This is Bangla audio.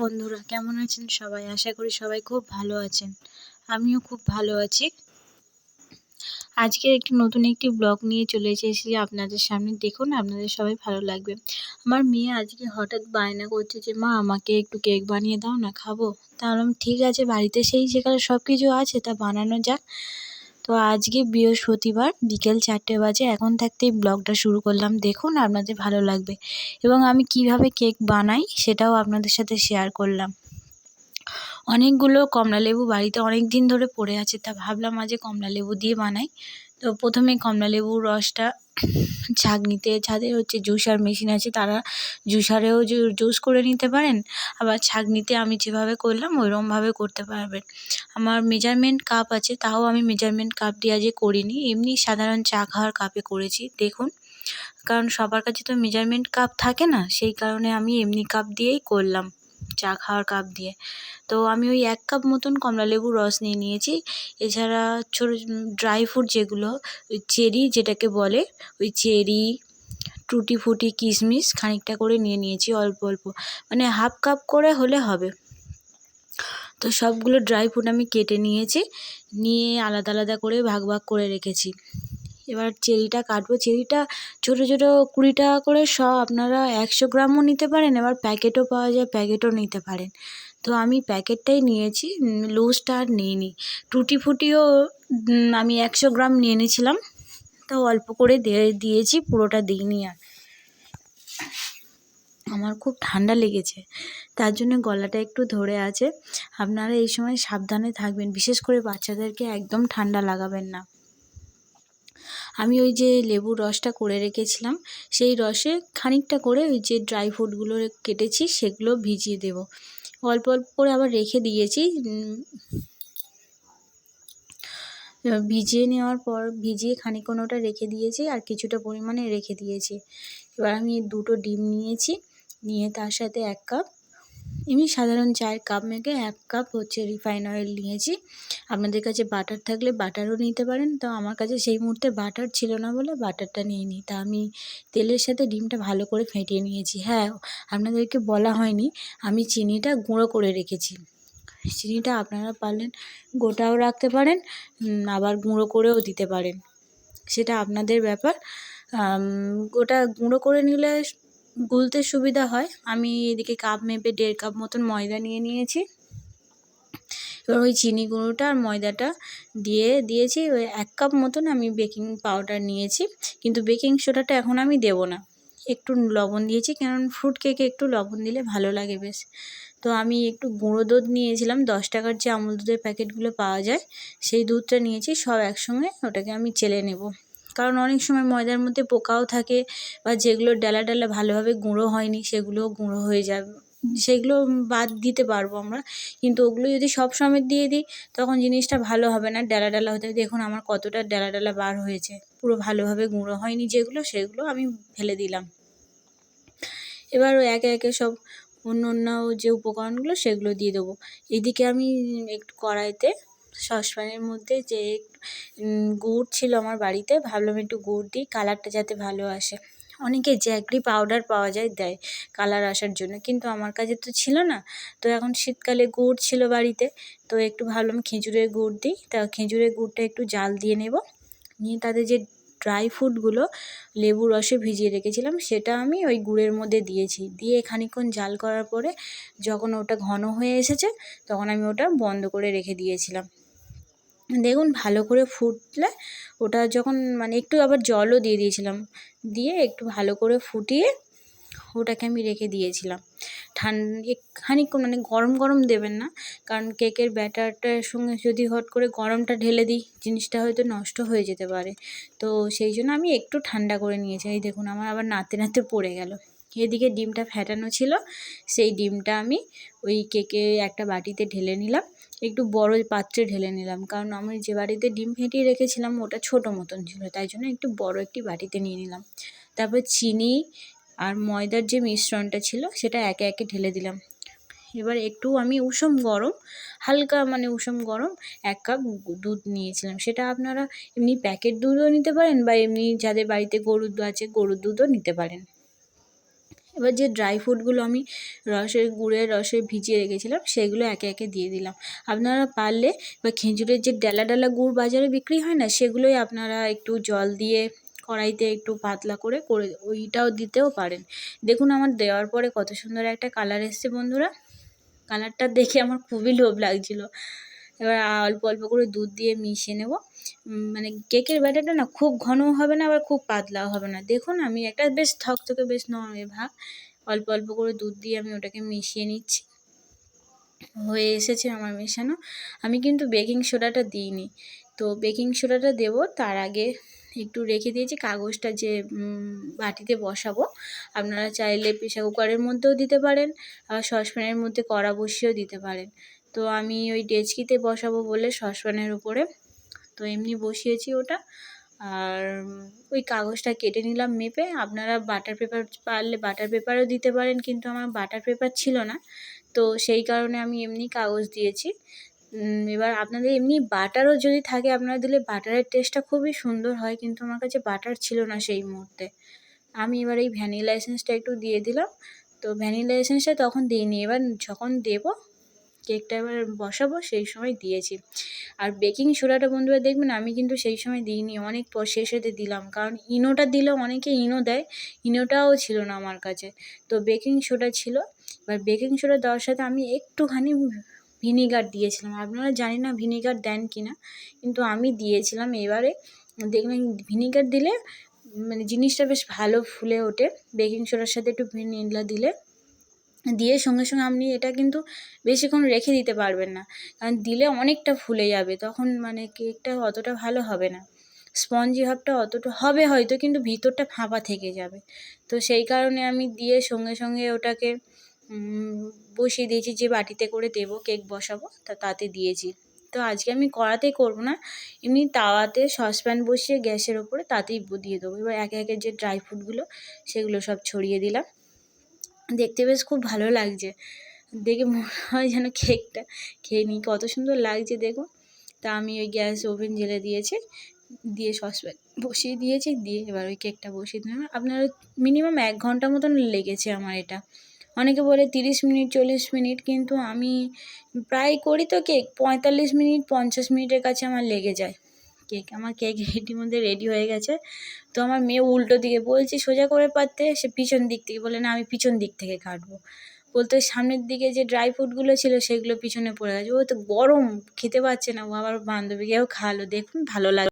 বন্ধুরা, কেমন আছেন সবাই? আশা করি সবাই খুব ভালো আছেন। আমিও খুব ভালো আছি। আজকে একটি নতুন একটি ব্লগ নিয়ে চলে এসেছি আপনাদের সামনে। দেখুন, আপনাদের সবাই ভালো লাগবে। আমার মেয়ে আজকে হঠাৎ বায়না করছে যে, মা, আমাকে একটু কেক বানিয়ে দাও না, খাব? তা ঠিক আছে, বাড়িতে সেই যেখানে সব কিছু আছে, তা বানানো যাক। তো আজকে বৃহস্পতিবার বিকেল চারটে বাজে, এখন থাকতেই ব্লগটা শুরু করলাম। দেখুন আপনাদের ভালো লাগবে। এবং আমি কীভাবে কেক বানাই সেটাও আপনাদের সাথে শেয়ার করলাম। অনেকগুলো কমলালেবু বাড়িতে অনেক দিন ধরে পড়ে আছে, তা ভাবলাম আজ কমলালেবু দিয়ে বানাই। তো প্রথমে কমলালেবুর রসটা ছাঁকনিতে যাদের হচ্ছে জুসার মেশিন আছে, তারা জুসারেও জুস করে নিতে পারেন। আবার ছাঁকনিতে আমি যেভাবে করলাম ওইরকমভাবে করতে পারবেন। আমার মেজারমেন্ট কাপ আছে, তাও আমি মেজারমেন্ট কাপ দিয়ে আজকে করিনি। এমনি সাধারণ চা খাওয়ার কাপে করেছি, দেখুন। কারণ সবার কাছে তো মেজারমেন্ট কাপ থাকে না, সেই কারণে আমি এমনি কাপ দিয়েই করলাম। চা খাওয়ার কাপ দিয়ে। তো আমি ওই এক কাপ মতন কমলা লেবুর রস নিয়ে নিয়েছি। এছাড়া ছোটো ড্রাই ফ্রুট যেগুলো, ওই চেরি যেটাকে বলে, ওই চেরি, টুটি ফুটি কিশমিশ খানিকটা করে নিয়ে নিয়েছি অল্প অল্প। মানে হাফ কাপ করে হলে হবে। তো সবগুলো ড্রাই ফ্রুট আমি কেটে নিয়েছি। নিয়ে আলাদা আলাদা করে ভাগ ভাগ করে রেখেছি। এবার চেরিটা কাটবো। চেরিটা ছোটো ছোটো কুড়ি টাকা করে শ আপনারা একশো গ্রামও নিতে পারেন, এবার প্যাকেটও পাওয়া যায়, প্যাকেটও নিতে পারেন। তো আমি প্যাকেটটাই নিয়েছি, লুজটা আর নিইনি। টুটি ফুটিও আমি একশো গ্রাম নিয়ে নিয়েছিলাম। তো অল্প করে দিয়ে দিয়েছি, পুরোটা দিইনি আর। আমার খুব ঠান্ডা লেগেছে, তার জন্য গলাটা একটু ধরে আছে। আপনারা এই সময় সাবধানে থাকবেন, বিশেষ করে বাচ্চাদেরকে একদম ঠান্ডা লাগাবেন না। আমি ওই যে লেবুর রসটা করে রেখেছিলাম, সেই রসে খানিকটা করে ওই যে ড্রাই ফ্রুটগুলো কেটেছি, সেগুলো ভিজিয়ে দেব। অল্প অল্প করে আবার রেখে দিয়েছি ভিজিয়ে নেওয়ার পর, ভিজিয়ে খানিকক্ষণ ওটা রেখে দিয়েছি আর কিছুটা পরিমাণে রেখে দিয়েছি। এবার আমি দুটো ডিম নিয়েছি, নিয়ে তার সাথে এক কাপ এমনি সাধারণ চায়ের কাপ মেখে এক কাপ হচ্ছে রিফাইন অয়েল নিয়েছি। আপনাদের কাছে বাটার থাকলে বাটারও নিতে পারেন। তো আমার কাছে সেই মুহূর্তে বাটার ছিল না বলে বাটারটা নিয়ে নিই তা আমি তেলের সাথে ডিমটা ভালো করে ফেটিয়ে নিয়েছি। হ্যাঁ আপনাদেরকে বলা হয়নি। আমি চিনিটা গুঁড়ো করে রেখেছি। চিনিটা আপনারা পারলেন গোটাও রাখতে পারেন আবার গুঁড়ো করেও দিতে পারেন। সেটা আপনাদের ব্যাপার। গোটা গুঁড়ো করে নিলে গুলতে সুবিধা হয়। আমি এদিকে কাপ মেপে দেড় কাপ মতন ময়দা নিয়ে নিয়েছি। এবার ওই চিনি গুঁড়োটা আর ময়দাটা দিয়ে দিয়েছি। ওই এক কাপ মতন আমি বেকিং পাউডার নিয়েছি। কিন্তু বেকিং সোডাটা এখন আমি দেবো না। একটু লবণ দিয়েছি, কারণ ফ্রুট কেকে একটু লবণ দিলে ভালো লাগে বেশ। তো আমি একটু গুঁড়ো দুধ নিয়েছিলাম, দশ টাকার যে আমুল দুধের প্যাকেটগুলো পাওয়া যায়, সেই দুধটা নিয়েছি, সব একসঙ্গে ওটাকে আমি চেলে নেব। কারণ অনেক সময় ময়দার মধ্যে পোকাও থাকে বা যেগুলো ডালা ডালা ভালোভাবে গুঁড়ো হয়নি সেগুলোও গুঁড়ো হয়ে যাবে সেগুলো বাদ দিতে পারব আমরা। কিন্তু ওগুলো যদি সব সময় দিয়ে দিই, তখন জিনিসটা ভালো হবে না, ডালা ডালা হতে দেখুন আমার কতটা ডালা ডালা বার হয়েছে। পুরো ভালোভাবে গুঁড়ো হয়নি যেগুলো, সেগুলো আমি ফেলে দিলাম। এবার একে একে সব অন্য অন্য যে উপকরণগুলো, সেগুলো দিয়ে দেবো। এদিকে আমি একটু কড়াইতে সসপ্যানের মধ্যে যে গুড় ছিল আমার বাড়িতে, ভাবলাম একটু গুড় দিই, কালারটা যাতে ভালো আসে। অনেকে জ্যাগরি পাউডার পাওয়া যায় দেয় কালার আসার জন্য, কিন্তু আমার কাছে তো ছিল না। তো এখন শীতকালে গুড় ছিল বাড়িতে, তো একটু ভাবলাম খেজুরের গুড় দিই। তা খেজুরের গুড়টা একটু জাল দিয়ে নেব। নিয়ে তাদের যে ড্রাই ফ্রুটগুলো লেবু রসে ভিজিয়ে রেখেছিলাম, সেটা আমি ওই গুড়ের মধ্যে দিয়েছি। দিয়ে খানিকক্ষণ জাল করার পরে যখন ওটা ঘন হয়ে এসেছে, তখন আমি ওটা বন্ধ করে রেখে দিয়েছিলাম। দেখুন ভালো করে ফুটলে ওটা যখন মানে একটু আবার জলও দিয়ে দিয়েছিলাম, দিয়ে একটু ভালো করে ফুটিয়ে ওটাকে আমি রেখে দিয়েছিলাম। ঠান্ডা খানিকক্ষণ মানে গরম গরম দেবেন না, কারণ কেকের ব্যাটারটার সঙ্গে যদি হট করে গরমটা ঢেলে দিই, জিনিসটা হয়তো নষ্ট হয়ে যেতে পারে। তো সেই জন্য আমি একটু ঠান্ডা করে নিয়েছি। এই দেখুন আমার আবার নাতে নাতে পড়ে গেল। এদিকে ডিমটা ফ্যাটানো ছিল, সেই ডিমটা আমি ওই কেকে একটা বাটিতে ঢেলে নিলাম। একটু বড় পাত্রে ঢেলে নিলাম। কারণ আমি যে বাটিতে ডিম ফেটিয়ে রেখেছিলাম, ওটা ছোটো মতন ছিল, তাই জন্য একটু বড় একটি বাটিতে নিয়ে নিলাম। তারপর চিনি আর ময়দার যে মিশ্রণটা ছিল, সেটা একে একে ঢেলে দিলাম। এবার একটু আমি উষম গরম, হালকা মানে উষম গরম এক কাপ দুধ নিয়েছিলাম। সেটা আপনারা এমনি প্যাকেট দুধও নিতে পারেন বা এমনি যাদের বাড়িতে গরুর দুধ আছে, গরুর দুধও নিতে পারেন। এবার যে ড্রাই ফ্রুটগুলো আমি রসের গুড়ের রসে ভিজিয়ে রেখেছিলাম, সেগুলো একে একে দিয়ে দিলাম। আপনারা পারলে বা খেজুরের যে ডালা ডালা গুড় বাজারে বিক্রি হয় না, সেগুলোই আপনারা একটু জল দিয়ে কড়াইতে একটু পাতলা করে করে ওইটাও দিতেও পারেন। দেখুন আমার দেওয়ার পরে কত সুন্দর একটা কালার এসছে বন্ধুরা। কালারটা দেখে আমার খুবই লোভ লাগছিল। এবার অল্প অল্প করে দুধ দিয়ে মিশিয়ে নেব। মানে কেকের ব্যাটারটা না খুব ঘনও হবে না, আবার খুব পাতলাও হবে না। দেখুন, আমি একটা বেশ থকথকে বেশ নরমে ভাব অল্প অল্প করে দুধ দিয়ে আমি ওটাকে মিশিয়ে নিচ্ছি। হয়ে এসেছে আমার মেশানো। আমি কিন্তু বেকিং সোডাটা দিইনি। তো বেকিং সোডাটা দেব, তার আগে একটু রেখে দিয়েছি কাগজটা যে বাটিতে বসাবো। আপনারা চাইলে প্রেশার কুকারের মধ্যেও দিতে পারেন, আবার সসপ্যানের মধ্যে কড়া বসিয়েও দিতে পারেন। তো আমি ওই ডেচকিতে বসাবো বলে সসপ্যানের উপরে। তো এমনি বসিয়েছি ওটা। আর ওই কাগজটা কেটে নিলাম মেপে। আপনারা বাটার পেপার পারলে বাটার পেপারও দিতে পারেন, কিন্তু আমার বাটার পেপার ছিল না। তো সেই কারণে আমি এমনি কাগজ দিয়েছি। এবার আপনাদের এমনি বাটারও যদি থাকে, আপনারা দিলে বাটারের টেস্টটা খুবই সুন্দর হয়, কিন্তু আমার কাছে বাটার ছিল না সেই মুহূর্তে। আমি এবার এই ভ্যানিলা এসেন্সটা একটু দিয়ে দিলাম। তো ভ্যানিলা এসেন্সটা তখন দিইনি। এবার যখন দেবো কেকটা এবার বসাবো, সেই সময় দিয়েছি। আর বেকিং সোডাটা বন্ধুরা দেখবেন, আমি কিন্তু সেই সময় দিইনি, অনেক পর শেষেতে দিলাম। কারণ ইনোটা দিলে অনেকে ইনো দেয়, ইনোটাও ছিল না আমার কাছে। তো বেকিং সোডা ছিল। এবার বেকিং সোডা দেওয়ার সাথে আমি একটুখানি ভিনিগার দিয়েছিলাম। আপনারা জানি না ভিনিগার দেন কি না কিন্তু আমি দিয়েছিলাম এবারে। দেখবেন ভিনিগার দিলে মানে জিনিসটা বেশ ভালো ফুলে ওঠে। বেকিং সোডার সাথে একটু ভ্যানিলা দিলে। দিয়ে সঙ্গে সঙ্গে আপনি এটা কিন্তু বেশিক্ষণ রেখে দিতে পারবেন না। কারণ দিলে অনেকটা ফুলে যাবে, তখন মানে কেকটা অতটা ভালো হবে না। স্পঞ্জি ভাবটা অতটা হবে হয়তো, কিন্তু ভিতরটা ফাঁপা থেকে যাবে। তো সেই কারণে আমি দিয়ে সঙ্গে সঙ্গে ওটাকে বসিয়ে দিয়েছি, যে বাটিতে করে দেবো, কেক বসাবো, তা তাতে দিয়েছি। তো আজকে আমি কড়াতেই করব না, এমনি তাওয়াতে সসপ্যান বসিয়ে গ্যাসের ওপরে তাতেই দিয়ে দেবো। এবার একে একে যে ড্রাই ফ্রুটগুলো, সেগুলো সব ছড়িয়ে দিলাম। দেখতে বেশ খুব ভালো লাগছে। দেখে মনে হয় যেন কেকটা খেয়ে নিই। কত সুন্দর লাগছে দেখুন তা আমি ওই গ্যাস ওভেন জেলে দিয়েছি। দিয়ে সসপ্যান বসিয়ে দিয়েছি। দিয়ে এবার ওই কেকটা বসিয়ে দিলাম। আপনার মিনিমাম এক ঘণ্টা মতন লেগেছে আমার এটা। অনেকে বলে তিরিশ মিনিট, চল্লিশ মিনিট, কিন্তু আমি প্রায় করি তো কেক। পঁয়তাল্লিশ মিনিট, পঞ্চাশ মিনিটের কাছে আমার লেগে যায়। কেক, আমার কেক ইতিমধ্যে রেডি হয়ে গেছে। তো আমার মেয়ে উল্টো দিকে বলছি, সোজা করে পারতে? সে পিছন দিক থেকে বলে, না, আমি পিছন দিক থেকে কাটবো। বলতে সামনের দিকে যে ড্রাই ফ্রুটগুলো ছিল, সেগুলো পিছনে পড়ে গেছে। ও তো গরম, খেতে পারছে না। ও আবার বান্ধবীকেও খাওয়ালো। দেখুন, ভালো লাগে